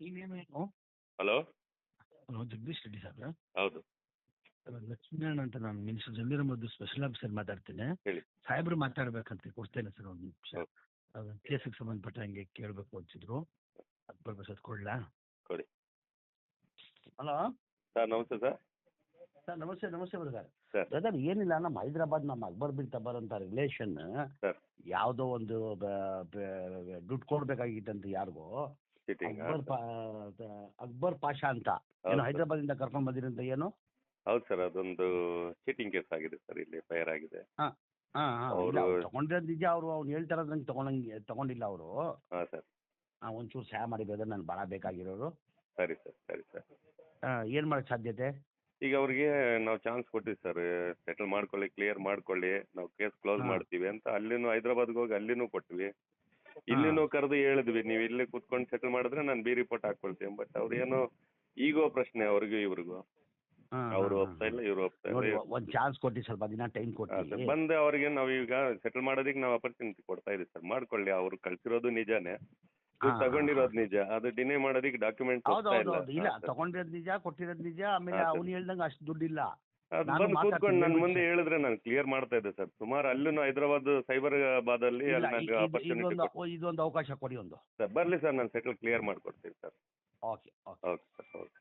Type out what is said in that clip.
Hello? Hello Jagadish Reddy sir ಹೌದು. ಲಕ್ಷ್ಮೀನಾರಾಯಣ ಅಂತ ನಾನು minister Zameer Ahmed special officer ಮಾತಾಡ್ತೇನೆ. ಹೇಳಿ. ಸಾಹೇಬ್ರು ಮಾತಾಡ್ಬೇಕಂತ ಕೊಡ್ತೇನೆ ಸರ್ ಒಂದು ನಿಮಿಷ. ಹೌದು. ಕೇಸಿಗೆ ಸಂಬಂಧಪಟ್ಟ ಹಂಗೆ ಕೇಳಬೇಕು ಅಂತಿದ್ರು. ಅದು ಬರ್ಬೇಕು ಕೊಡ್ಲಾ? ಕೊಡಿ. ಹಲೋ? ಸರ್ ನಮಸ್ತೆ ಸರ್. ಸರ್ ನಮಸ್ತೆ ನಮಸ್ತೆ ಬ್ರದರ್ ಸರ್. ಬ್ರದರ್ ಏನಿಲ್ಲ ನಮ್ಮ ಹೈದರಾಬಾದ್ ನಮ್ಮ ಅಕ್ಬರ್ ಬಿನ್ ತಬರ್ ಅಂತ ರಿಲೇಷನ್ ಸರ್. ಯಾವುದೋ ಒಂದು ದುಡ್ಡು ಕೊಡ್ಬೇಕಾಗಿತ್ತಂತ ಯಾರಿಗೋ. ಅಕ್ಬರ್ ಪಾ ಅಕ್ಬರ್ ಪಾಷಾ ಅಂತ. ಏನು ಹೌದು. ಹೈದರಾಬಾದಿಂದ ಕರ್ಕೊಂಡ್ ಬಂದಿರಂತ ಏನು? ಹೌದು ಸರ್ ಅದೊಂದು ಚೀಟಿಂಗ್ ಕೇಸ್ ಆಗಿದೆ ಸರ್ ಇಲ್ಲಿ ಫೈರ್ ಆಗಿದೆ. ಹಾ ಹಾ ಅವ್ರು- ಇಲ್ಲ, ಅವ್ರು ತಗೊಂಡಿರೋದು ನಿಜ ಅವರು ಅವ್ನು ಹೇಳ್ತಾರದು ನಂಗೆ ತಗೊಂಡಂಗೆ ತಗೊಂಡಿಲ್ಲ ಅವರು. ಹಾ ಸರ್. ಒಂಚೂರು ಸಹಾಯ ಮಾಡಿ ಮಾಡಿದ್ರೆ ನಾನು ಭಾಳ ಬೇಕಾಗಿರೋರು. ಸರಿ ಸರ್ ಸರಿ ಸರ್. ಏನು ಮಾಡಕ್ಕೆ ಸಾಧ್ಯತೆ? ಈಗ ಅವ್ರಿಗೆ ನಾವು ಚಾನ್ಸ್ ಕೊಟ್ಟಿವಿ ಸರ್ ಸೆಟಲ್ ಮಾಡ್ಕೊಳ್ಳಿ ಕ್ಲಿಯರ್ ಮಾಡ್ಕೊಳ್ಳಿ ನಾವು ಕೇಸ್ ಕ್ಲೋಸ್ ಹಾ. ಮಾಡ್ತೀವಿ ಅಂತ ಅಲ್ಲಿನೂ ಹೈದ್ರಾಬಾದ್ಗೆ ಹೋಗಿ ಅಲ್ಲಿನೂ ಕೊಟ್ವಿ. ಇಲ್ಲಿನೂ ಕರೆದು ಹೇಳಿದ್ವಿ ನೀವು ಇಲ್ಲೇ ಕೂತ್ಕೊಂಡು ಸೆಟಲ್ ಮಾಡಿದ್ರೆ ನಾನು ಬಿ ರಿಪೋರ್ಟ್ ಹಾಕೊಳ್ತೀನಿ ಬಟ್ ಅವ್ರು ಏನೋ ಈಗೋ ಪ್ರಶ್ನೆ ಅವ್ರಿಗೂ ಇವ್ರಿಗೂ. ಅವರು ಒಪ್ತಾ ಇಲ್ಲ ಇವ್ರು ಒಪ್ತಾ ನೋಡಿ ಇಲ್ಲ ಒಂದು ಚಾನ್ಸ್ ಕೊಟ್ಟು ಸ್ವಲ್ಪ ದಿನ ಟೈಮ್ ಕೊಡಿ ಕೊಟ್ಟು. ಬಂದು ಅವ್ರಿಗೆ ನಾವು ಈಗ ಸೆಟಲ್ ಮಾಡೋದಕ್ಕೆ ನಾವು ಅಪರ್ಚುನಿಟಿ ಕೊಡ್ತಾ ಇದೀವಿ ಸರ್. ಮಾಡ್ಕೊಳ್ಳಿ ಅವ್ರು ಕಳ್ಸಿರೋದು ನಿಜಾನೇ. ಹಾ, ತಗೊಂಡಿರೋದು ನಿಜ ಅದು ಡಿನೇ ಮಾಡೋದಕ್ಕೆ ಡಾಕ್ಯುಮೆಂಟ್ ಹೌದು ಹೌದು ಇಲ್ಲ. ಹೌದು. ಇಲ್ಲ ತಗೊಂಡಿರೋದು ನಿಜ ಕೊಟ್ಟಿರೋದು ನಿಜ ಆಮೇಲೆ ಹಾ, ಸರ್. ಅವ್ನು ಹೇಳ್ದಂಗೆ ಅಷ್ಟು ದುಡ್ಡಿಲ್ಲ. ಅದು ನಾನು ಬಂದು ಕೂತ್ಕೊಂಡು ನನ್ನ ಮುಂದೆ ಹೇಳಿದ್ರೆ ನಾನು ಕ್ಲಿಯರ್ ಮಾಡ್ತಾ ಇದ್ದೆ ಸರ್. ಸುಮಾರು ಅಲ್ಲೂ ಹೈದರಾಬಾದ್ ಸೈಬರಾಬಾದ್ ಅಲ್ಲಿ ನನಗೆ ಅಪರ್ಚುನಿಟಿ ಇದೊಂದು ಇದೊಂದು ಅವಕಾಶ ಕೊಡಿ ಒಂದು. ಸರ್ ಬರಲಿ ಸರ್ ನಾನು ಸೆಟಲ್ ಕ್ಲಿಯರ್ ಮಾಡ್ಕೊಡ್ತೀನಿ sir. Okay okay okay sir okay